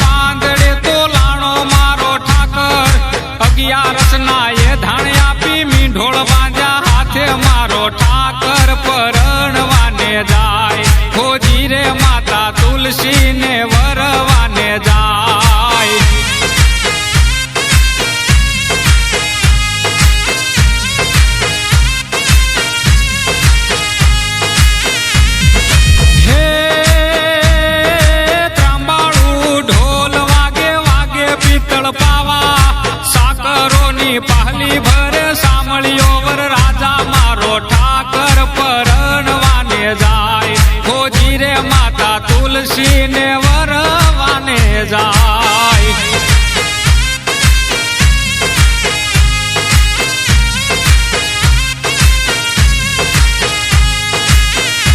પાંદડે તો મારો ઠાકર. અગિયારસ ના એ આપી, મીંઢોળ વાંજા હાથે મારો ઠાકર. પરણવાને જાય, ખોજી રે માતા તુલસી ને રે માતા તુલસી ને વરવાને જાય